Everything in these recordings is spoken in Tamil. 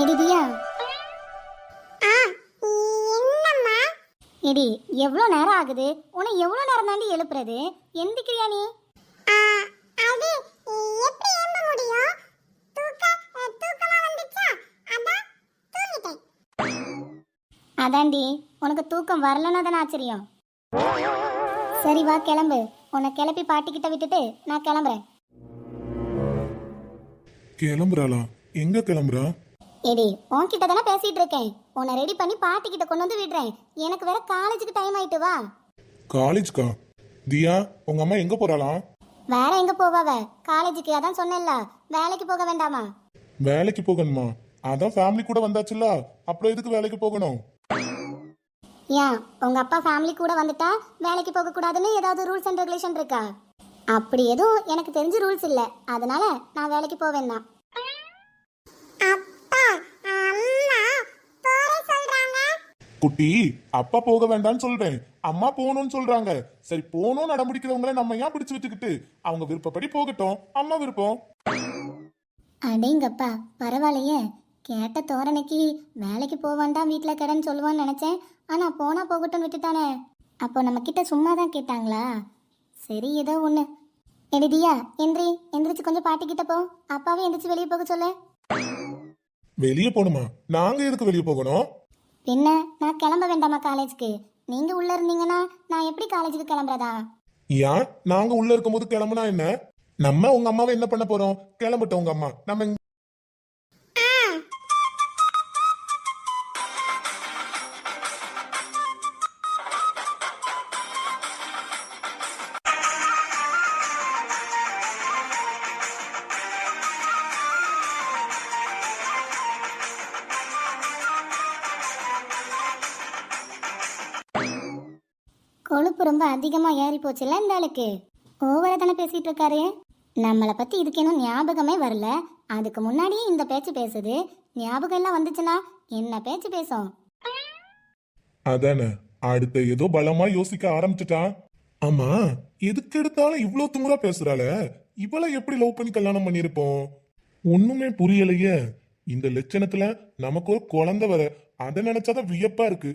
எடிதியா ஆ என்னம்மா? எடி எவ்வளோ நேரம் ஆகுது? உன்னை எவ்வளோ நேரம் தாண்டி எழுப்புறது? எந்திக்கிறியா நீ? ஆ, அது எப்படி ஏம்ப முடியும்? தூக்க தூக்கமா வந்துச்சா? அதான் தூங்கிட்டேன். அதாண்டி உனக்கு தூக்கம் வரலன்னா தானே ஆச்சரியம்? சரி வா கிளம்பு. உன்னை கிளப்பி பாட்டிக்கிட்ட விட்டுட்டு நான் கிளம்புறேன். கிளம்புறாளா? எங்க கிளம்புறா? எடி உன்கிட்ட தானே பேசிட்டு இருக்கேன். உன்னை ரெடி பண்ணி பாட்டிக்கிட்ட கொண்டு வந்து விடுறேன். எனக்கு வேற காலேஜுக்கு டைம் ஆயிட்டு வா. காலேஜ்க்கா? தியா உங்க அம்மா எங்க போறாளாம்? வேற எங்க போவாவ? காலேஜுக்கு அதான் சொன்னேன்ல. வேலைக்கு போக வேண்டாமா? வேலைக்கு போகணுமா? அதான் ஃபேமிலி கூட வந்தாச்சுல்ல. அப்புறம் எதுக்கு வேலைக்கு போகணும்? ஏன் உங்க அப்பா ஃபேமிலி கூட வந்துட்டா வேலைக்கு போக கூடாதுன்னு ஏதாவது ரூல்ஸ் அண்ட் ரெகுலேஷன் இருக்கா? அப்படி எதுவும் எனக்கு தெரிஞ்ச ரூல்ஸ் இல்ல. அதனால நான் வேலைக்கு போவேன் தான் அப்பா அம்மா போற சொல்றாங்க குட்டி அப்பா போக வேண்டாம்னு சொல்றேன். அம்மா போகணும்னு சொல்றாங்க. சரி போகணும்னு அடம்பிடிக்கிறவங்கள நம்ம ஏன் பிடிச்சு வச்சுக்கிட்டு? அவங்க விருப்பப்படி போகட்டும். அம்மா விருப்பம். அடேங்கப்பா பரவாயில்லையே. கேட்ட தோரணைக்கு வேலைக்கு போவான்டா வீட்டில் கடன் சொல்லுவான்னு நினச்சேன். ஆனால் போனா போகட்டும் விட்டுட்டானே. அப்போ நம்ம கிட்ட சும்மா தான் கேட்டாங்களா? சரி ஏதோ ஒன்று எடிதியா எந்திரி. எந்திரிச்சு கொஞ்சம் பாட்டிக்கிட்ட போ. அப்பாவே எந்திரிச்சு வெளியே போக சொல்லு. வெளியே போகணுமா? நாங்க எதுக்கு வெளியே போகணும்? பின்ன நான் கிளம்ப வேண்டாமா காலேஜ்க்கு நீங்க உள்ள இருந்தீங்கன்னா நான் எப்படி காலேஜுக்கு கிளம்புறதா? ஏன்? நாங்க உள்ள இருக்கும்போது கிளம்புனா என்ன? நம்ம உங்க அம்மாவை என்ன பண்ண போறோம்? கிளம்பட்டோம் உங்க அம்மா. நம்ம கொழுப்பு ரொம்ப அதிகமா ஏறி போச்சுல்ல இந்த ஆளுக்கு? ஓவரா தானே பேசிட்டு இருக்காரு. நம்மளை பத்தி இதுக்கு இன்னும் ஞாபகமே வரல. அதுக்கு முன்னாடியே இந்த பேச்சு பேசுது. ஞாபகம் எல்லாம் வந்துச்சுன்னா என்ன பேச்சு பேசும்? அதானே அடுத்த ஏதோ பலமா யோசிக்க ஆரம்பிச்சுட்டான் ஆமா எதுக்கு எடுத்தாலும் இவ்வளவு துங்குறா பேசுறாள? இவளை எப்படி லவ் பண்ணி கல்யாணம் பண்ணிருப்போம் ஒண்ணுமே புரியலையே. இந்த லட்சணத்துல நமக்கு ஒரு குழந்தை வர அதை நினைச்சாதான் வியப்பா இருக்கு.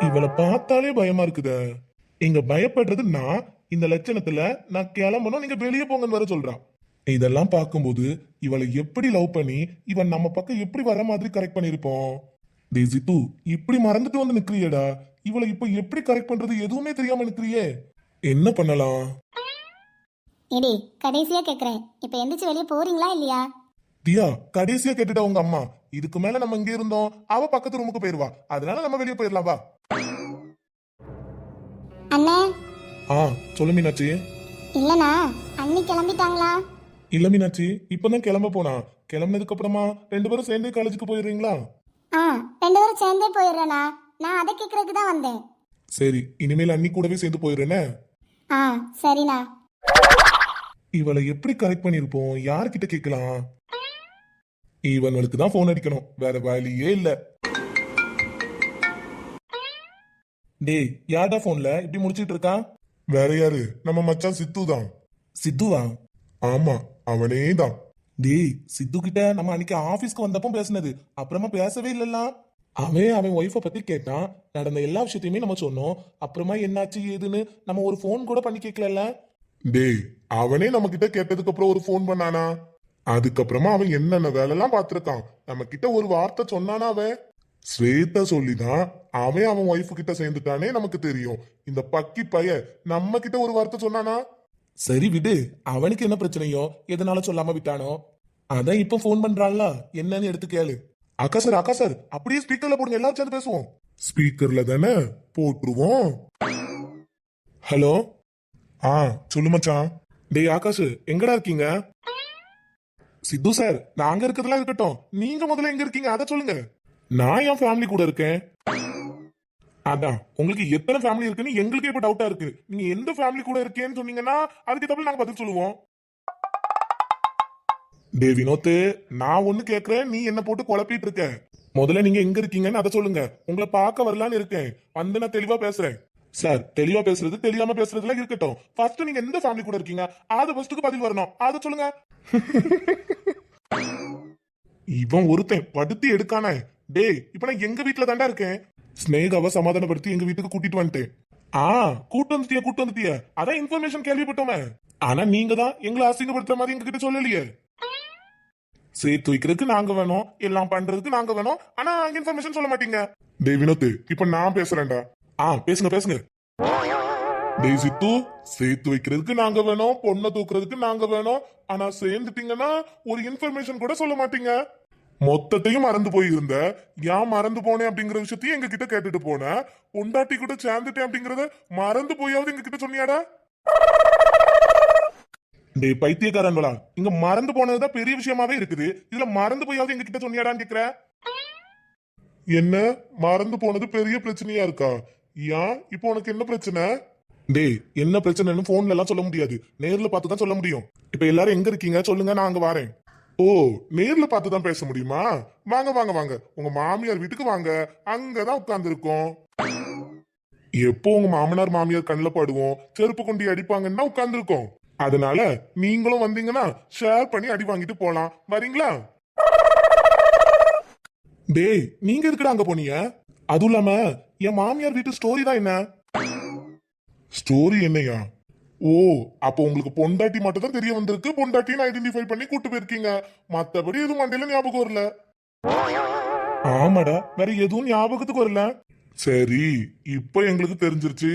இவளை பார்த்தாலே பயமா இருக்குதே. இங்க பயப்படுறது நான் இந்த லட்சணத்துல நான் கிளம்பணும் நீங்க வெளியே போங்கன்னு வர சொல்றான் இதெல்லாம் பார்க்கும்போது இவளை எப்படி லவ் பண்ணி இவன் நம்ம பக்கம் எப்படி வர மாதிரி கரெக்ட் பண்ணிருப்போம் டேய் ஜித்து இப்படி மறந்துட்டு வந்து நிக்கிறியேடா. இவளை இப்ப எப்படி கரெக்ட் பண்றது எதுவுமே தெரியாம நிக்கிறியே. என்ன பண்ணலாம்? எடி கடைசியா கேக்குறேன். இப்ப எந்திரிச்சு வெளியே போறீங்களா இல்லையா? தியா கடைசியா கேட்டுட்டா உங்க அம்மா. இதுக்கு மேல நம்ம இங்க இருந்தோம். அவ பக்கத்து ரூமுக்கு போயிருவா. அதனால நம்ம வெளியே போயிடலாம் வா. அண்ணே. ஆ சொல்லு மீனாட்சி. இல்லனா அண்ணி கிளம்பிட்டாங்களா? இல்ல மீனாட்சி இப்பதான் கிளம்ப போனா. கிளம்புனதுக்கு அப்புறமா ரெண்டு பேரும் சேர்ந்தே காலேஜுக்கு போயிடுறீங்களா? ஆ ரெண்டு பேரும் சேர்ந்தே போயிடுறேண்ணா. நான் அதை கேட்கறதுக்கு தான் வந்தேன். சரி இனிமேல் அன்னி கூடவே சேர்ந்து போயிடுறேனே? ஆ சரிண்ணா. இவளை எப்படி கரெக்ட் பண்ணிருப்போம் யார்கிட்ட கேட்கலாம்? இவனுக்கு தான் போன் அடிக்கணும். வேற வழியே இல்ல. டேய் யார்டா போன்ல இப்படி முடிச்சிட்டு இருக்கான் வேற யாரு? நம்ம மச்சான் சித்து தான். சித்துவா? ஆமா அவனே தான். டேய் சித்து கிட்ட நம்ம அன்னைக்கு ஆபீஸ்க்கு வந்தப்போ பேசினது. அப்புறமா பேசவே இல்லல்ல. அவன் அவன் ஒய்ஃபை பத்தி கேட்டான். நடந்த எல்லா விஷயத்தையுமே நம்ம சொன்னோம். அப்புறமா என்னாச்சு ஏதுன்னு நம்ம ஒரு ஃபோன் கூட பண்ணி கேட்கல டேய் அவனே நம்ம கிட்ட கேட்டதுக்கு அப்புறம் ஒரு ஃபோன் பண்ணானா? அதுக்கப்புறமா அவன் என்னென்ன வேலைலாம் பார்த்திருக்கான்? நம்ம கிட்ட ஒரு வார்த்தை சொன்னானா அவன்? ஸ்வேதா சொல்லிதான் அவன் அவன் ஒய்ஃபு கிட்ட சேர்ந்துட்டானே நமக்கு தெரியும். இந்த பக்கி பைய நம்ம கிட்ட ஒரு வார்த்தை சொன்னானா? சரி விடு அவனுக்கு என்ன பிரச்சனையோ எதனால சொல்லாம விட்டானோ? அதான் இப்ப ஃபோன் பண்றான்ல என்னன்னு எடுத்து கேளு. அக்கா சார் அக்கா சார் அப்படியே ஸ்பீக்கர்ல போடுங்க எல்லாரும் சேர்ந்து பேசுவோம். ஸ்பீக்கர்ல தானே போட்டுருவோம். ஹலோ ஆ சொல்லு மச்சான். டேய் ஆகாஷ் எங்கடா இருக்கீங்க? சித்து சார் நாங்க இருக்கிறதெல்லாம் இருக்கட்டும். நீங்க முதல்ல எங்க இருக்கீங்க? அதை சொல்லுங்க. நான் என் ஃபேமிலி கூட இருக்கேன். அதான் உங்களுக்கு எத்தனை ஃபேமிலி இருக்குன்னு எங்களுக்கே இப்ப டவுட்டா இருக்கு. நீங்க எந்த ஃபேமிலி கூட இருக்கேன்னு சொன்னீங்கன்னா அதுக்கு தப்பு நாங்க பதில் சொல்லுவோம். டே வினோத் நான் ஒண்ணு கேக்குறேன் நீ என்ன போட்டு குழப்பிட்டு இருக்க? முதல்ல நீங்க எங்க இருக்கீங்கன்னு அதை சொல்லுங்க. உங்களை பார்க்க வரலான்னு இருக்கேன். வந்து நான் தெளிவா பேசுறேன். சார் தெளிவா பேசுறது தெரியாம பேசுறதுல இருக்கட்டும். ஃபர்ஸ்ட் நீங்க எந்த ஃபேமிலி கூட இருக்கீங்க? அது ஃபர்ஸ்ட்டுக்கு பதில் வரணும். அதை சொல்லுங்க. இவன் ஒருத்தன் படுத்தி எடுக்கானே. டேய் இப்ப நான் எங்க வீட்டுல தாண்டா இருக்கேன்? ஸ்னேகாவை சமாதானப்படுத்தி எங்க வீட்டுக்கு கூட்டிட்டு வந்துட்டேன். ஆ கூட்டு வந்துட்டியா கூட்டு வந்துட்டியா? அதான் இன்ஃபர்மேஷன் கேள்விப்பட்டோமே. ஆனா நீங்க தான் எங்களை அசிங்கப்படுத்துற மாதிரி எங்க கிட்ட சொல்லலையே. சேர்த்து வைக்கிறதுக்கு நாங்க வேணும் எல்லாம் பண்றதுக்கு நாங்க வேணும். ஆனா இன்ஃபர்மேஷன் சொல்ல மாட்டீங்க. டேய் வினோத் இப்ப நான் பேசுறேன்டா. ஆ பேசுங்க பேசுங்க. டேய் சித்து சேர்த்து வைக்கிறதுக்கு நாங்க வேணும் பொண்ணை தூக்குறதுக்கு நாங்க வேணும். ஆனா சேர்ந்துட்டீங்கன்னா ஒரு இன்ஃபர்மேஷன் கூட சொல்ல மாட்டீங்க. மொத்தத்தையும் மறந்து போயிருந்த. ஏன் மறந்து போனேன் அப்படிங்கிற விஷயத்தையும் எங்க கிட்ட கேட்டுட்டு போனேன் பொண்டாட்டி கூட சேர்ந்துட்டேன் அப்படிங்கறத மறந்து போயாவது எங்க கிட்ட சொன்னியாடா? டேய் பைத்தியக்காரங்களா இங்க மறந்து போனதுதான் பெரிய விஷயமாவே இருக்குது. இதுல மறந்து போயாவது எங்க கிட்ட சொன்னியாடான்னு கேக்குற? என்ன? மறந்து போனது பெரிய பிரச்சனையா இருக்கா? ஏன்? இப்போ உனக்கு என்ன பிரச்சனை? டேய் என்ன பிரச்சனைன்னு போன்ல எல்லாம் சொல்ல முடியாது. நேர்ல பார்த்து தான் சொல்ல முடியும். இப்ப எல்லாரும் எங்க இருக்கீங்க? சொல்லுங்க நான் அங்க வரேன். ஓ நேர்ல பார்த்து தான் பேச முடியுமா? வாங்க வாங்க வாங்க. உங்க மாமியார் வீட்டுக்கு வாங்க. அங்கதான் உட்கார்ந்து இருக்கோம் எப்போ உங்க மாமனார் மாமியார் கண்ணில் பாடுவோம்? செருப்பு கொண்டு அடிப்பாங்கன்னா உட்கார்ந்துருக்கோம். அதனால நீங்களும் வந்தீங்கன்னா ஷேர் பண்ணி அடி வாங்கிட்டு போலாம். வரீங்களா? டேய் நீங்க எதுக்குடா அங்க போனீங்க? அதுவும் இல்லாம என் மாமியார் வீட்டு ஸ்டோரி தான் என்ன? ஸ்டோரி என்னையா? ஓ அப்போ உங்களுக்கு பொண்டாட்டி மட்டும் தான் தெரிய வந்திருக்கு. பொண்டாட்டின்னு ஐடென்டிஃபை பண்ணி கூட்டு போயிருக்கீங்க. மத்தபடி எதுவும் மண்டையில ஞாபகம் வரல. ஆமாடா வேற எதுவும் ஞாபகத்துக்கு வரல. சரி இப்போ எங்களுக்கு தெரிஞ்சிருச்சு.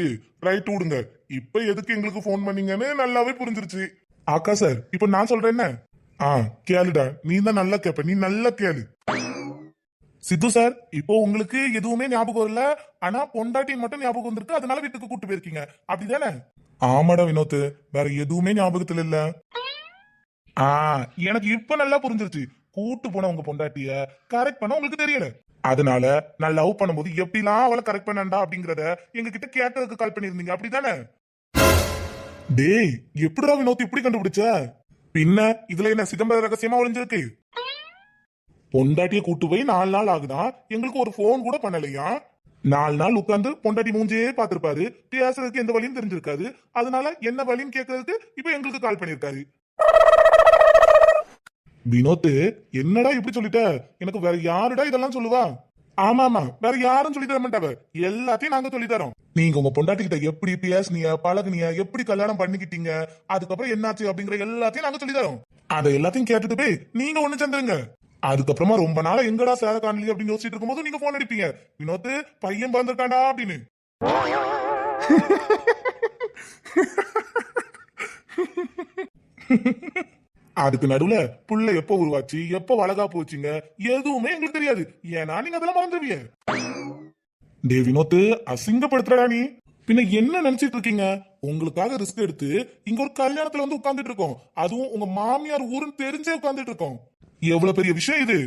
ரைட் விடுங்க. இப்போ எதுக்கு எங்களுக்கு ஃபோன் பண்ணீங்கன்னு நல்லாவே புரிஞ்சிருச்சு. ஆக்கா சார் இப்போ நான் சொல்றேன் என்ன? ஆ கேளுடா. நீ தான் நல்லா கேப்ப. நீ நல்லா கேளு. சித்து சார் இப்போ உங்களுக்கு எதுவுமே ஞாபகம் இல்ல ஆனா பொண்டாட்டி மட்டும் ஞாபகம் வந்திருக்கு. அதனால வீட்டுக்கு கூட்டு போயிருக்கீங்க. அப்படிதானே? ஆமாடா வினோத் வேற எதுவுமே ஞாபகத்துல இல்ல ஆ எனக்கு இப்ப நல்லா புரிஞ்சிருச்சு. கூட்டு போன உங்க பொண்டாட்டிய கரெக்ட் பண்ண உங்களுக்கு தெரியல. அதனால நான் லவ் பண்ணும்போது எப்படிலாம் அவளை கரெக்ட் பண்ணண்டா அப்படிங்கறத எங்க கிட்ட கேட்டதுக்கு கால் பண்ணிருந்தீங்க அப்படிதானே? டேய் எப்படிடா வினோத் இப்படி கண்டுபிடிச்ச? பின்ன இதுல என்ன சிதம்பர ரகசியமா ஒளிஞ்சிருக்கு? பொண்டாட்டிய கூட்டு போய் நாலு நாள் ஆகுதான் எங்களுக்கு ஒரு ஃபோன் கூட பண்ணலையா? நாலு நாள் உட்கார்ந்து பொண்டாட்டி மூஞ்சியே பார்த்திருப்பாரு. பேசுறதுக்கு எந்த வழியும் தெரிஞ்சிருக்காது. அதனால என்ன வழின்னு கேட்கறதுக்கு இப்ப எங்களுக்கு கால் பண்ணிருக்காரு. வினோத் என்னடா இப்படி சொல்லிட்ட? எனக்கு வேற யாருடா இதெல்லாம் சொல்லுவா? ஆமா ஆமா வேற யாரும் சொல்லி தர மாட்டாவ. எல்லாத்தையும் நாங்க சொல்லி தரோம். நீங்க உங்க பொண்டாட்டி கிட்ட எப்படி பேசுனீங்க பழகுனீங்க எப்படி கல்யாணம் பண்ணிக்கிட்டீங்க அதுக்கப்புறம் என்னாச்சு அப்படிங்கிற எல்லாத்தையும் நாங்க சொல்லி தரோம். அதை எல்லாத்தையும் கேட்டுட்டு போய் நீங்க ஒண்ணு சேர்ந்துருங்க. அதுக்கப்புறமா ரொம்ப நாளா எங்கடா சேர காணலி அப்படின்னு யோசிச்சுட்டு இருக்கும்போது நீங்க போன் அடிப்பீங்க. வினோத் பையன் பிறந்திருக்காண்டா அப்படின்னு. அதுக்கு நடுவுல புள்ள எப்ப உருவாச்சு எப்ப வளகா போச்சுங்க எதுவுமே எங்களுக்கு தெரியாது. ஏன்னா நீங்க அதெல்லாம் மறந்துடுவீங்க டே வினோத் அசிங்கப்படுத்துறடா நீ. பின்ன என்ன நினைச்சிட்டு இருக்கீங்க? உங்களுக்காக ரிஸ்க் எடுத்து இங்க ஒரு கல்யாணத்துல வந்து உட்கார்ந்துட்டு இருக்கோம். அதுவும் உங்க மாமியார் ஊருன்னு தெரிஞ்சே உட்கார்ந்துட்டு இருக்கோம். எவ்வளவு பெரிய விஷயம் இது?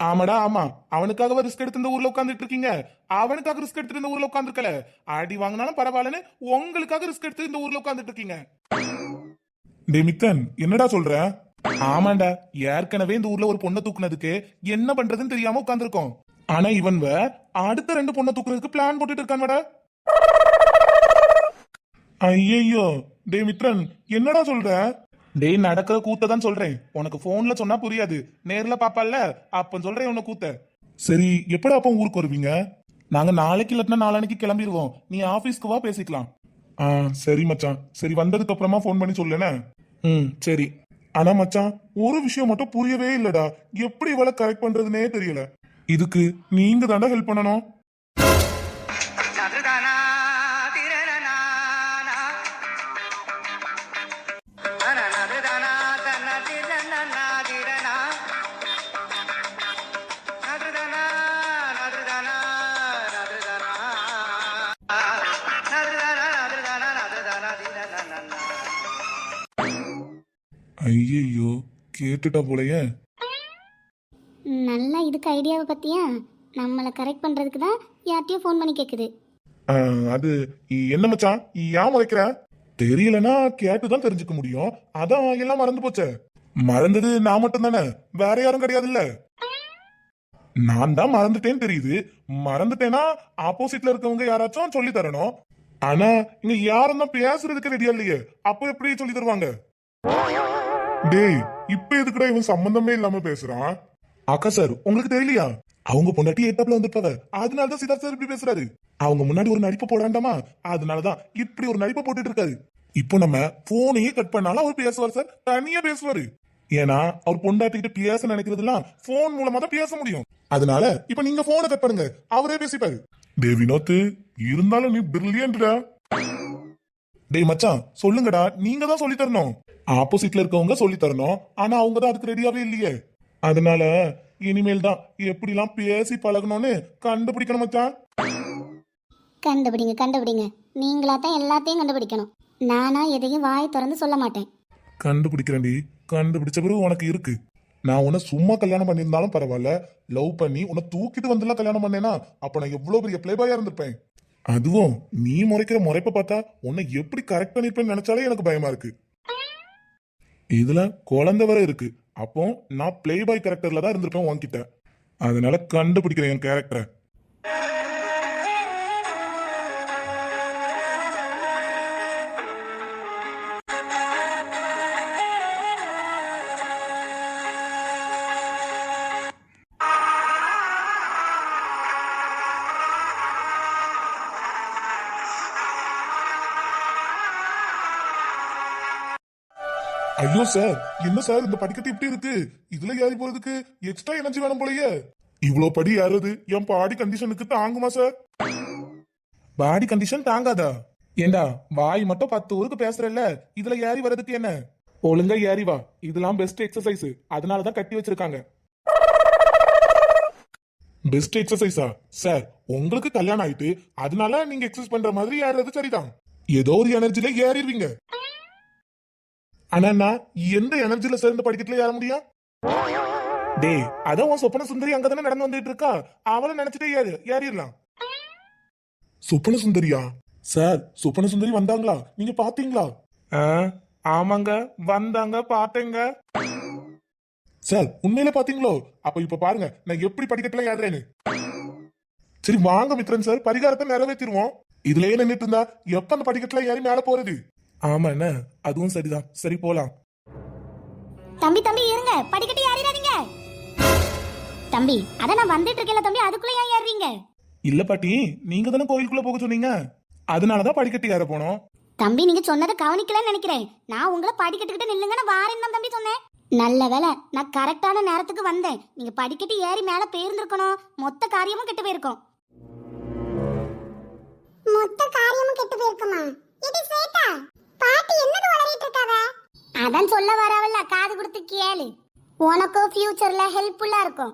ஆமாடா ஆமா. அவனுக்காக ரிஸ்க் எடுத்து இந்த ஊர்ல உட்காந்துட்டு இருக்கீங்க? அவனுக்காக ரிஸ்க் எடுத்து இந்த ஊர்ல உட்காந்துருக்கல அடி வாங்கினாலும் பரவாயில்லன்னு உங்களுக்காக ரிஸ்க் எடுத்து இந்த ஊர்ல உட்காந்துட்டு இருக்கீங்க. டே மித்தன் என்னடா சொல்ற? ஆமாண்டா. ஏற்கனவே இந்த ஊர்ல ஒரு பொண்ணை தூக்குனதுக்கு என்ன பண்றதுன்னு தெரியாம உட்கார்ந்துருக்கோம். ஆனா இவன் அடுத்த ரெண்டு பொண்ணை தூக்குறதுக்கு பிளான் போட்டுட்டு இருக்கான்டா ஐயோ டே மித்ரன் என்னடா சொல்ற? டேய் நடக்கிற கூத்த தான் சொல்றேன். உனக்கு போன்ல சொன்னா புரியாது. நேர்ல பாப்பால அப்ப சொல்றேன் உன கூத்த. சரி எப்படா அப்ப ஊருக்கு வருவீங்க? நாங்க நாளைக்கு இல்லாட்டினா நாளானைக்கு கிளம்பிடுவோம் நீ ஆபீஸ்க்கு வா பேசிக்கலாம். ஆ சரி மச்சான். சரி வந்ததுக்கு அப்புறமா ஃபோன் பண்ணி சொல்லுனே. ம் சரி. ஆனா மச்சான் ஒரு விஷயம் மட்டும் புரியவே இல்லடா. எப்படி இவளை கரெக்ட் பண்றதுனே தெரியல. இதுக்கு நீங்க தாண்டா ஹெல்ப் பண்ணணும்? ஐயையோ கேட்டுட்டா போலயே. நல்லா இதுக்கு ஐடியாவை பத்தியா? நம்மளை கரெக்ட் பண்றதுக்கு தான் யார்ட்டையோ ஃபோன் பண்ணி கேக்குது. ஆ, அது என்ன மச்சான்? ஏன் முறைக்கிற தெரியலனா கேட்டுதான் தெரிஞ்சுக்க முடியும். அதான் எல்லாம் மறந்து போச்சே. மறந்தது நான் மட்டும் தானே வேற யாரும் கிடையாதுல்ல. நான் தான் மறந்துட்டேன்னு தெரியுது. மறந்துட்டேனா ஆப்போசிட்ல இருக்கவங்க யாராச்சும் சொல்லி தரணும். ஆனா இங்க யாரும் தான் பேசுறதுக்கு ரெடியா இல்லையே. அப்போ எப்படி சொல்லி தருவாங்க? டேய் இப்ப எதுக்குடா இவன் சம்பந்தமே இல்லாம பேசுறான்? அக்கா சார் உங்களுக்கு தெரியலையா? அவங்க பொண்டாட்டி எட்டப்ல வந்திருப்பாங்க அதனாலதான் சிதா சார் இப்படி பேசுறாரு. அவங்க முன்னாடி ஒரு நடிப்பு போடாண்டாமா? அதனாலதான் இப்படி ஒரு நடிப்பை போட்டுட்டு இருக்காரு இப்போ நம்ம போனையே கட் பண்ணாலும் அவர் பேசுவார் சார். தனியா பேசுவாரு. ஏன்னா அவர் பொண்டாட்டிக்கிட்ட பேச நினைக்கிறதுலாம் போன் மூலமா தான் பேச முடியும். அதனால இப்ப நீங்க போனை கட் பண்ணுங்க. அவரே பேசிப்பாரு. டே வினோத் இருந்தாலும் நீ பிரில்லியன்டா டேய் மச்சான் சொல்லுங்கடா. நீங்க தான் சொல்லி தரணும். ஆப்போசிட்ல இருக்கவங்க சொல்லி தரணும். ஆனா அவங்க தான் அதுக்கு ரெடியாவே இல்லையே. அதனால இனிமேல் தான் எப்படிலாம் பேசி பழகணும்னு கண்டுபிடிக்கணும் மச்சான் கண்டுபிடிங்க கண்டுபிடிங்க. நீங்களா தான் எல்லாத்தையும் கண்டுபிடிக்கணும். நானா எதையும் வாய் திறந்து சொல்ல மாட்டேன். கண்டுபிடிக்கிறேன்டி. கண்டுபிடிச்ச பிறகு உனக்கு இருக்கு. நான் உன்னை சும்மா கல்யாணம் பண்ணியிருந்தாலும் பரவாயில்ல. லவ் பண்ணி உன்னை தூக்கிட்டு வந்துலாம் கல்யாணம் பண்ணேனா அப்ப நான் எவ்வளவு பெரிய பிளேபாயா இருந்திருப்பேன். அதுவும் நீ முறைக்கிற முறைப்ப பார்த்தா உன்னை எப்படி கரெக்ட் பண்ணிருப்பேன்னு நினைச்சாலே எனக்கு பயமா இருக்கு. இதுல குழந்தை வரை இருக்கு. அப்போ நான் பிளே பாய் கேரக்டர்ல தான் இருந்திருப்பேன் உன்கிட்ட. அதனால கண்டுபிடிக்கிறேன் என் கேரக்டரை ஐயோ சார் என்ன சார் இந்த படிக்கட்டு இப்படி இருக்கு? இதுல ஏறி போறதுக்கு எக்ஸ்ட்ரா எனர்ஜி வேணும் போலயே. இவ்வளோ படி ஏறுறது என் பாடி கண்டிஷனுக்கு தாங்குமா சார்? Body condition தாங்காதா? ஏண்டா வாய் மட்டும் பத்து ஊருக்கு பேசுறல்ல இதுல ஏறி வர்றதுக்கு என்ன? ஒழுங்கா ஏறி வா இதெல்லாம் பெஸ்ட் எக்ஸசைஸ் அதனால தான் கட்டி வச்சிருக்காங்க. பெஸ்ட் எக்ஸசைஸா சார் உங்களுக்கு கல்யாணம் ஆயிட்டு அதனால நீங்க எக்ஸசைஸ் பண்ற மாதிரி ஏறது சரிதான். ஏதோ ஒரு எனர்ஜில ஏறிடுவீங்க. ஆனா நான் எந்த எனர்ஜில சேர்ந்து படிக்கட்டுல ஏற முடியும் டேய் அதான் உன் சொப்பன சுந்தரி அங்கதானே நடந்து வந்துட்டு இருக்கா அவளை நினைச்சிட்டே ஏறு ஏறிடலாம். சொப்பன சுந்தரியா? சார் சொப்பன சுந்தரி வந்தாங்களா? நீங்க பாத்தீங்களா? ஆமாங்க வந்தாங்க பார்த்தேங்க சார் உண்மையில பாத்தீங்களோ? அப்ப இப்ப பாருங்க நான் எப்படி படிக்கட்டுல ஏறுறேன்னு. சரி வாங்க மித்ரன் சார் பரிகாரத்தை நிறைவேற்றிடுவோம் இதுலயே நின்றுட்டு இருந்தா எப்ப அந்த படிக்கட்டுல ஏறி மேல போறது? ஆமா என்ன? அதுவும் சரிதான். சரி போலாம். தம்பி தம்பி இருங்க. படிக்கட்டு ஏறிடாதீங்க. தம்பி அத நான் வந்துட்டு இருக்கேன்ல தம்பி அதுக்குள்ள ஏன் ஏறுறீங்க? இல்ல பாட்டி. நீங்க தானே கோயிலுக்குள்ள போக சொன்னீங்க? அதனாலதான் படிக்கட்டு ஏற போனோம். தம்பி நீங்க சொன்னதை கவனிக்கலன்னு நினைக்கிறேன். நான் உங்களை படிக்கட்டுக்கிட்ட நில்லுங்க நான் வாரேன் தான் தம்பி சொன்னேன். நல்ல வேலை நான் கரெக்டான நேரத்துக்கு வந்தேன். நீங்க படிக்கட்டு ஏறி மேல போயிருந்திருக்கணும். மொத்த காரியமும் கெட்டு போயிருக்கும். மொத்த காரியமும் கெட்டு போயிருக்குமா? இது ஸ்வேதா. பாட்டி என்னது வளரிட்டு இருக்காவ? அதான் சொல்ல வரவல்ல காது கொடுத்து கேளு. உனக்கும் ஃபியூச்சர்ல ஹெல்ப்ஃபுல்லா இருக்கும்.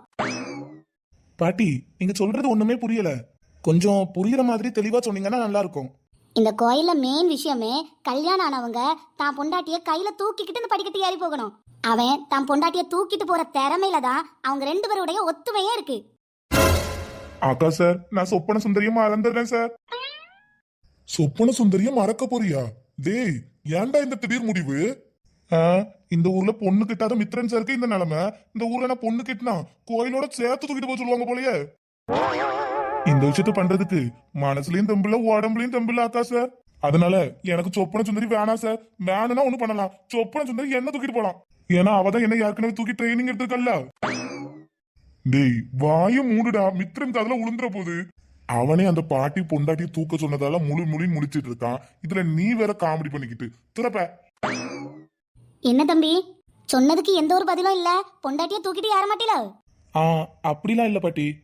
பாட்டி நீங்க சொல்றது ஒண்ணுமே புரியல. கொஞ்சம் புரியுற மாதிரி தெளிவா சொன்னீங்கன்னா நல்லா இருக்கும் இந்த கோயில்ல மெயின் விஷயமே கல்யாணம் ஆனவங்க தான் பொண்டாட்டிய கையில தூக்கிக்கிட்டு இந்த படிக்கட்டு ஏறி போகணும். அவன் தான் பொண்டாட்டிய தூக்கிட்டு போற திறமையில தான் அவங்க ரெண்டு பேருடைய ஒத்துமையே இருக்கு. அக்கா சார் நான் சொப்பன சுந்தரியம் மறந்துடுறேன் சார். சொப்பன சுந்தரியம் மறக்க போறியா? டேய் ஏன்டா இந்த திடீர் முடிவு? இந்த ஊர்ல பொண்ணு கிட்டாத மித்ரன் சாருக்கு இந்த நிலைமை. இந்த ஊர்ல நான் பொண்ணு கிட்டினா கோயிலோட சேர்த்து தூக்கிட்டு போக சொல்லுவாங்க போலயே. இந்த விஷயத்த பண்றதுக்கு மனசுலயும் தம்பில உடம்புலயும் தம்பில ஆக்கா சார் அதனால எனக்கு சொப்பன சுந்தரி வேணாம் சார் வேணும்னா ஒண்ணு பண்ணலாம். சொப்பன சுந்தரி என்ன தூக்கிட்டு போலாம்? ஏன்னா அவதான் என்ன ஏற்கனவே தூக்கி ட்ரைனிங் எடுத்திருக்கல்ல டேய் வாயும் மூடுடா. மித்ரன் காதுல உளுந்துற போது. அவனே அந்த பாட்டி பொண்டாட்டி தூக்க சொன்னதால முழு முழி முடிச்சிட்டு இருக்கான். இதுல நீ வேற காமெடி பண்ணிக்கிட்டு துறப்ப. என்ன தம்பி? சொன்னதுக்கு எந்த ஒரு பதிலும் இல்ல. பொண்டாட்டிய தூக்கிட்டு ஏற மாட்டீல? ஆ அப்படிலாம் இல்ல பாட்டி.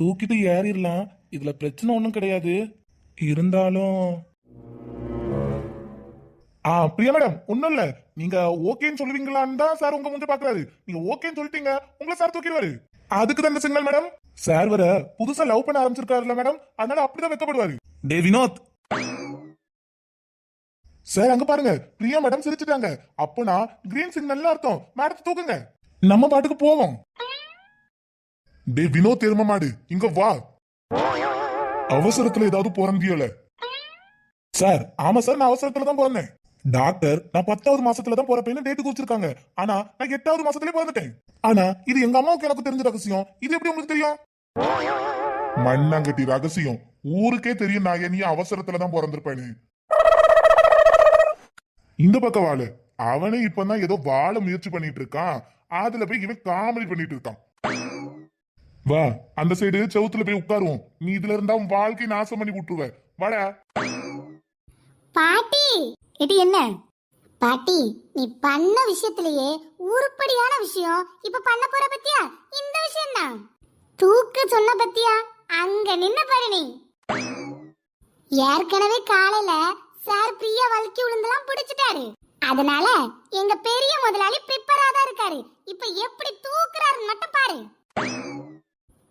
தூக்கிட்டு ஏறிடலாம். இதுல பிரச்சனை ஒன்றும் கிடையாது. இருந்தாலும். ஆ பிரியா மேடம்? ஒண்ணும் இல்ல. நீங்க ஓகேன்னு சொல்லுவீங்களான்னு தான் சார் உங்க முந்தை பாக்குறாரு. நீங்க ஓகேன்னு சொல்லிட்டீங்க. உங்களை சார் தூக்கிடுவாரு. அதுக்கு தான் சிக்னல் மேடம். சார் வர புதுசா லவ் பண்ண ஆரம்பிச்சிருக்காருல்ல மேடம். அதனால அப்படிதான் வெக்கப்படுவாரு. டே வினோத். சார் அங்க பாருங்க. பிரியா மேடம் சிரிச்சிட்டாங்க. அப்போனா கிரீன் சிக்னல்ல அர்த்தம். மேடத்தை தூக்குங்க. நம்ம பாட்டுக்கு போவோம். டே வினோத் எரும மாடு. இங்க வா. அவசரத்துல ஏதாவது பிறந்தியல. சார் ஆமா சார் நான் அவசரத்துல தான் பிறந்தேன். டாக்டர் நான் பத்தாவது மாசத்துல தான் பிறப்பேன்னு டேட்டு குறிச்சிருக்காங்க. ஆனா நான் எட்டாவது மாசத்துலயே பிறந்துட்டேன். ஆனா இது எங்க அம்மாவுக்கு எனக்கு தெரிஞ்ச ரகசியம். இது எப்படி உங்களுக்கு தெரியும்? மண்ணாங்கட்டி ரகசியம். ஊருக்கே தெரியும் நான் நீ அவசரத்துல தான் பிறந்திருப்பேன்னு இந்த பக்கம் வாழு. அவனே இப்பதான் ஏதோ வாழ முயற்சி பண்ணிட்டு இருக்கான். அதுல போய் இவன் காமெடி பண்ணிட்டு இருக்கான். வா அந்த சைடு செவுத்துல போய் உட்காருவோம். நீ இதுல இருந்தா உன் வாழ்க்கை நாசம் பண்ணி விட்டுருவ. வாடா. பாட்டி! இது என்ன? பாட்டி நீ பண்ண விஷயத்திலேயே உருப்படியான விஷயம் இப்ப பண்ண போற பத்தியா? இந்த விஷயம் தான் தூக்க சொன்ன பத்தியா? அங்க நின்ன பாரு நீ. ஏற்கனவே காலையில சார் பிரியா வழுக்கி விழுந்தெல்லாம் பிடிச்சிட்டாரு. அதனால எங்க பெரிய முதலாளி பிரிப்பரா தான் இருக்காரு. இப்ப எப்படி தூக்குறாரு மட்டும் பாரு.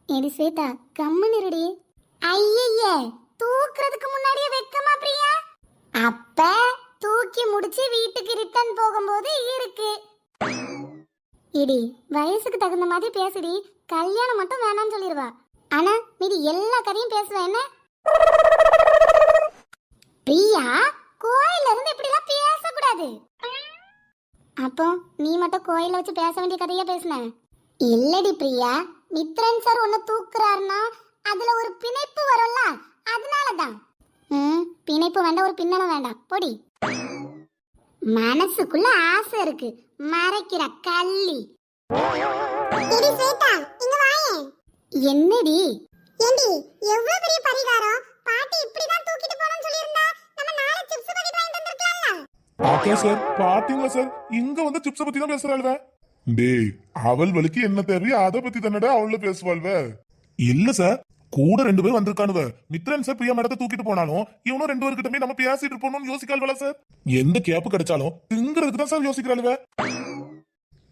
எடி ஸ்வேதா கம்முன்னு இருடி. ஐயையே தூக்குறதுக்கு முன்னாடியே வெக்கமா பிரியா? அப்ப தூக்கி முடிச்சு வீட்டுக்கு ரிட்டர்ன் போகும்போது இருக்கு. இடி வயசுக்கு தகுந்த மாதிரி பேசுடி. கல்யாணம் மட்டும் வேணாம்னு சொல்லிடுவா ஆனா மீதி எல்லா கதையும் பேசுவேன் என்ன? பிரியா கோயில்ல இருந்து இப்படி எல்லாம் பேசக்கூடாது. அப்போ நீ மட்டும் கோயில வச்சு பேச வேண்டிய கதையா பேசுன? இல்லடி பிரியா மித்ரன் சார் உன்னை தூக்குறாருன்னா அதுல ஒரு பிணைப்பு வரும்ல அதனாலதான். ம் பிணைப்பு வேண்டாம் ஒரு பின்னணம் வேண்டாம். பொடி. மனசுக்குள்ள ஆசை இருக்கு. மறைக்கிற கள்ளி. என்னடி? ஏண்டி எவ்வளவு பெரிய பரிகாரம்? பாட்டி தூக்கிட்டு நம்ம நாளை சிப்ஸ் வந்திருக்கலாம்ல. பாத்தா சார்? பாத்தீங்களா சார்? இங்க வந்து சிப்ஸ பத்தி தான் பேசுறாள்வ. டேய் அவள் வலிக்கு என்ன தேவையோ அதை பத்தி தானடா அவள பேசுவாள்வ. இல்ல சார் கூட ரெண்டு பேர் வந்திருக்கானுவ. மித்ரன் சார் பிரியா மேடத்தை தூக்கிட்டு போனாலும் இவனும் ரெண்டு பேர்கிட்ட நம்ம பேசிட்டு இருப்போம்னு யோசிக்காள்வல சார் எந்த கேப்பு கிடைச்சாலும் திங்கிறதுக்கு தான் சார் யோசிக்கிறாளுவ.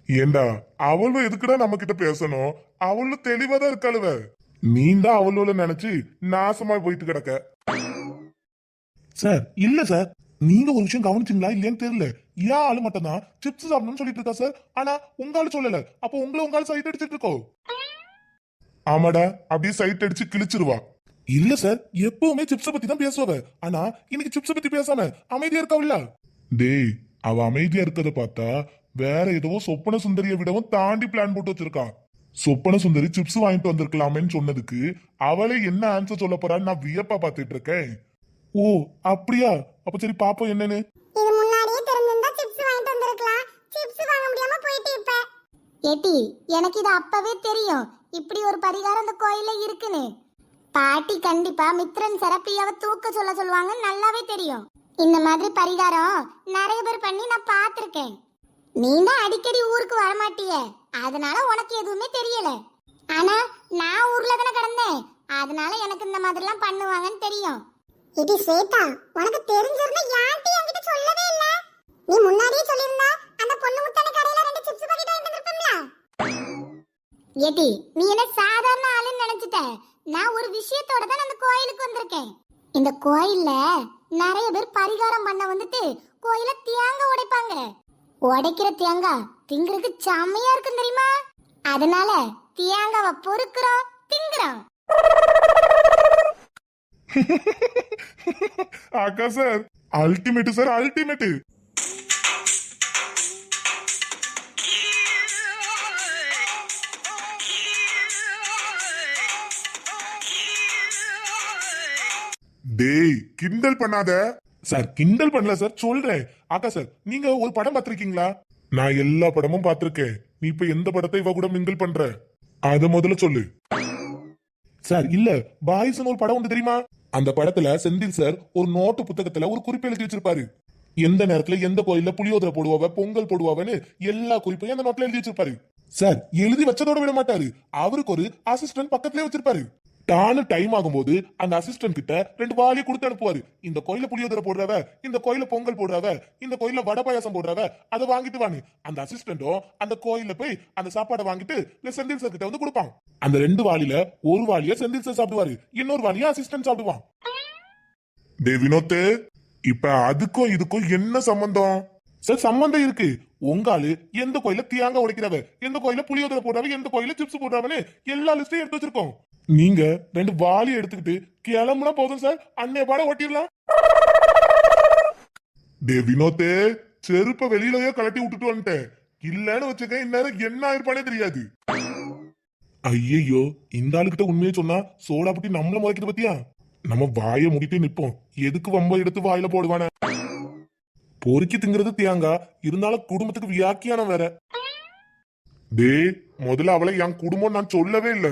ஏண்டா அவளும் எதுக்குடா நம்ம கிட்ட பேசணும்? அவளும் தெளிவா தான் இருக்காளுவ. நீ தான் அவளோட நினைச்சு நாசமா போயிட்டு கிடக்க. சார் இல்ல சார் நீங்க ஒரு விஷயம் கவனிச்சீங்களா இல்லையான்னு தெரியல. ஏன் ஆளு மட்டும் தான் சிப்ஸ் சாப்பிடணும்னு சொல்லிட்டு இருக்கா சார் ஆனா உங்க ஆளு சொல்லல. அப்போ உங்களை உங்க ஆளு சைட் அடிச்சிட்டு இருக்கோ? ஆமாடா அப்படியே சைட் அடிச்சு கிழிச்சிருவா. இல்ல சார் எப்பவுமே சிப்ஸ பத்தி தான் பேசுவ ஆனா இன்னைக்கு சிப்ஸ பத்தி பேசாம அமைதியா இருக்காவில்ல டேய் அவ அமைதியா இருக்கத பார்த்தா வேற ஏதோ சொப்பன சுந்தரிய விடவும் தாண்டி பிளான் போட்டு வச்சிருக்கா. சொப்பன சுந்தரி சிப்ஸ் வாங்கிட்டு வந்திருக்கலாமேன்னு சொன்னதுக்கு அவளே என்ன ஆன்சர் சொல்ல போறான்னு நான் வியப்பா பார்த்துட்டு இருக்கேன். ஓ அப்படியா? அப்ப சரி பாப்போம் என்னன்னு. இது முன்னாடியே தெரிஞ்சிருந்தா சிப்ஸ் வாங்கிட்டு வந்திருக்கலாம். சிப்ஸ் வாங்க முடியாம போயிட்டு இப்ப. ஏட்டி எனக்கு இது அப்பவே தெரியும். இப்படி ஒரு பரிகாரம் அந்த கோயில்ல இருக்குன்னு. பாட்டி கண்டிப்பா மித்ரன் சரப்பியாவை தூக்க சொல்ல சொல்லுவாங்க நல்லாவே தெரியும். இந்த மாதிரி பரிகாரம் நிறைய பேர் பண்ணி நான் பார்த்திருக்கேன். நீ தான் அடிக்கடி ஊருக்கு வரமாட்டிய. அதனால உனக்கு எதுவுமே தெரியல. ஆனா நான் ஊர்ல தானே கிடந்தேன். அதனால எனக்கு இந்த மாதிரிலாம் பண்ணுவாங்கன்னு தெரியும். இது ஸ்வேதா உனக்கு தெரிஞ்சிருந்தா யார்ட்டி என்கிட்ட சொல்லவே இல்ல. நீ முன்னாடியே சொல்லியிருந்தா அந்த பொண்ணு முத்தான ஏட்டி நீ என்ன சாதாரண ஆளுன்னு நினைச்சிட்ட? நான் ஒரு விஷயத்தோட தான் அந்த கோயிலுக்கு வந்திருக்கேன். இந்த கோயில்ல நிறைய பேர் பரிகாரம் பண்ண வந்துட்டு கோயில தேங்க உடைப்பாங்க. உடைக்கிற தேங்காய் திங்கிறதுக்கு செம்மையா இருக்கும் தெரியுமா? அதனால தேங்காவை பொறுக்கிறோம் திங்குறோம். அக்கா சார் அல்டிமேட் சார் அல்டிமேட் டேய் கிண்டல் பண்ணாத. சார் கிண்டல் பண்ணல சார் சொல்றேன். அக்கா சார் நீங்க ஒரு படம் பார்த்திருக்கீங்களா? நான் எல்லா படமும் பார்த்திருக்கேன். நீ இப்ப எந்த படத்தை இவ கூட மிங்கிள் பண்ற? அத முதல்ல சொல்லு. சார் இல்ல பாய்ஸ்னு ஒரு படம் உண்டு தெரியுமா? அந்த படத்துல செந்தில் சார் ஒரு நோட்டு புத்தகத்துல ஒரு குறிப்பு எழுதி வச்சிருப்பாரு. எந்த நேரத்துல எந்த கோயில்ல புளியோதரை போடுவாவ பொங்கல் போடுவாவன்னு எல்லா குறிப்பையும் அந்த நோட்ல எழுதி வச்சிருப்பாரு. சார் எழுதி வச்சதோட விட மாட்டாரு. அவருக்கு ஒரு அசிஸ்டன்ட் பக்கத்துலயே வச்சிருப்பாரு. டானு டைம் ஆகும்போது அந்த அசிஸ்டன்ட் கிட்ட ரெண்டு வாளியை கொடுத்து அனுப்புவாரு. இந்த கோயில புளியோதரை போடுறவ இந்த கோயில பொங்கல் போடுறவ இந்த கோயில வடை பாயாசம் போடுறவ அதை வாங்கிட்டு வாங்க அந்த அசிஸ்டண்டோ அந்த கோயில போய் அந்த சாப்பாடை வாங்கிட்டு செந்தில் சார் கிட்ட வந்து கொடுப்பான். அந்த ரெண்டு வாளியில ஒரு வாளிய செந்தில் சார் சாப்பிடுவாரு. இன்னொரு வாளிய அசிஸ்டன்ட் சாப்பிடுவான். டே வினோத்து இப்ப அதுக்கும் இதுக்கும் என்ன சம்பந்தம்? சார் சம்பந்தம் இருக்கு. உங்க ஆளு எந்த கோயில தியாங்க உடைக்கிறவ எந்த கோயில புளியோதரை போடுறவ எந்த கோயில சிப்ஸ் போடுறவன்னு எல்லா லிஸ்டையும் எடுத்து வச்சிருக்கோம். நீங்க ரெண்டு வாலி எடுத்துக்கிட்டு கிளம்புனா போதும் சார். அன்னைய பாட ஓட்டிடலாம் டே வினோத்தே செருப்ப வெளியிலயே கலட்டி விட்டுட்டு வந்துட்டேன். இல்லன்னு வச்சுக்க இந்நேரம் என்ன ஆயிருப்பானே தெரியாது. ஐயையோ இந்த ஆளுகிட்ட உண்மையை சொன்னா சோடா புட்டி நம்மள முறைக்கிறது பத்தியா? நம்ம வாயை முடிட்டு நிப்போம் எதுக்கு வம்ப எடுத்து வாயில போடுவானே? பொறுக்கி திங்கிறது தியாங்கா இருந்தாலும் குடும்பத்துக்கு வியாக்கியானம் வேற. டே முதல்ல அவளை என் குடும்பம் நான் சொல்லவே இல்ல.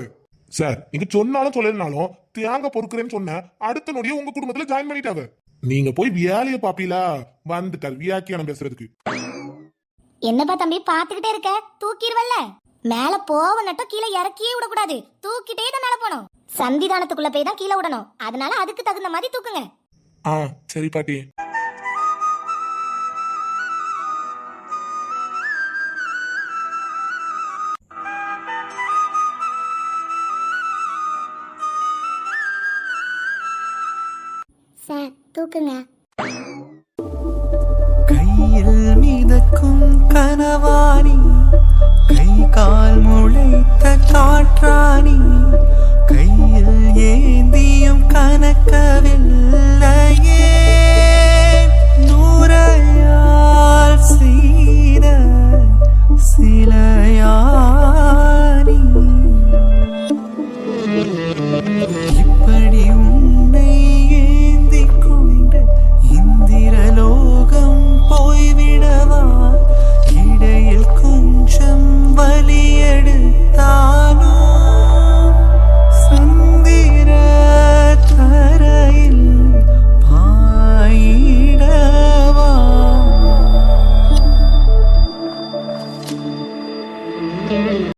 சார் நீங்க சொன்னாலும் சொல்லலைனாலும் தியாங்க பொறுக்கிறேன்னு சொன்ன அடுத்த நொடியே உங்க குடும்பத்துல ஜாயின் பண்ணிட்டாவ. நீங்க போய் வேலைய பாப்பீங்களா வந்துட்டார் வியாக்கியானம் பேசுறதுக்கு. என்னப்பா தம்பி பாத்துக்கிட்டே இருக்க? தூக்கிடுவல்ல? மேல போவ நட்டம் கீழே இறக்கியே விடக்கூடாது. தூக்கிட்டே தான் மேல போகணும். சந்திதானத்துக்குள்ள போய் தான் கீழே விடணும். அதனால அதுக்கு தகுந்த மாதிரி தூக்குங்க. ஆ சரி பாட்டி. சார்